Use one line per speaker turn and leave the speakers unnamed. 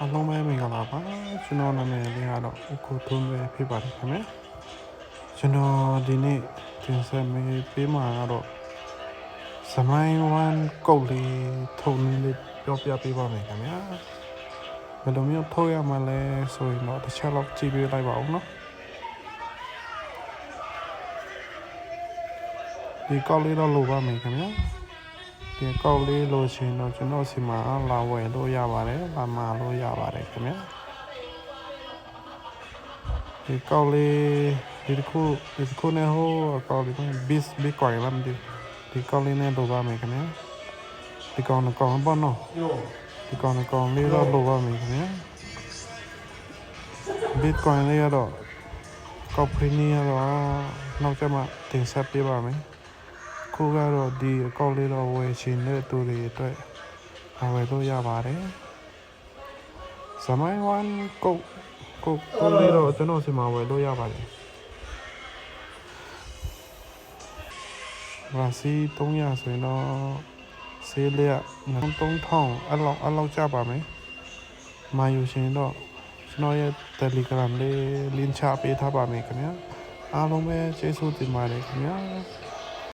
အားလုံးပဲမင်္ဂလာပါကျွန်တော်နာမည်လေးကတော့အခုထုံးပဲဖြစ်ပါတယ်ခင်ဗျာကျွန်တော်ဒီနေ့တင်ဆက်မေးပေးမှာကတော့စမိုင်းဝမ်ကုတ်လေးထုံနေလေးပြောပြပေးပါမယ်ခင်ဗျာဘယ်လိုမျိုးထုတ်ရမှာလဲဆိုရင်တော့တစ်ချက်လောက်ကြည့်ပေးလိုက်ပါဦးနော်ဒီကောက်လေးတော့လိုပါမယ်ခင်ဗျာ ဒီကောက်လေးလိုချင်တော့ကျွန်တော်စီမှာလာဝယ်လို့ရပါတယ်လာမှာလို့ရပါတယ်ခင်ဗျာဒီကောက်လေးဒီတစ်ခုဒီတစ်ခုနဲ့ဟိုအကောက်လေးက bis bitcoin လမ်းဒီဒီကောက်လေးနဲ့လိုပါမယ်ခင်ဗျာဒီကောင်ကကောင်ပေါ့နော်ဒီကောင်ကကောင်လေးတော့လိုပါမယ်ခင်ဗျာ bitcoin လေးကတော့ကောက်ဖရီနီကတော့နောက်ကျမှတင်ဆက်ပေးပါမယ် ခုကတော့ဒီအကောင့်လေးတော့ဝယ်ချင်တဲ့သူတွေအတွက်ဝယ်လို့ရပါတယ်။စမိုင်းဝမ်ကုတ်ကုတ်ကုတ်လေးတော့ကျွန်တော်စီမှာဝယ်လို့ရပါတယ်။ရာစီ300ဆိုရင်တော့ဆေးလေးက3000အဲ့လောက်အဲ့လောက်ကျပါမယ်။မာယူရှင်တော့ကျွန်တော်ရဲ့ Telegram လေး link ချပေးထားပါမယ်ခင်ဗျာ။အားလုံးပဲကျေးဇူးတင်ပါတယ်ခင်ဗျာ။